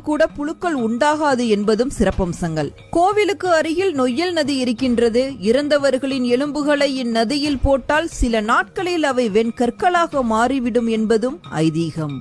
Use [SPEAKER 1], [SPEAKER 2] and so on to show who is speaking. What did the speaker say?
[SPEAKER 1] கூட புழுக்கள் உண்டாகாது என்பதும் சிறப்பம்சங்கள். கோவிலுக்கு அருகில் நொய்யல் நதி இருக்கின்றது. இறந்தவர்களின் எலும்புகளை இந்நதியில் போட்டால் சில நாட்களில் அவை வெண்கற்களாக மாறிவிடும் என்பதும் ஐதீகம்.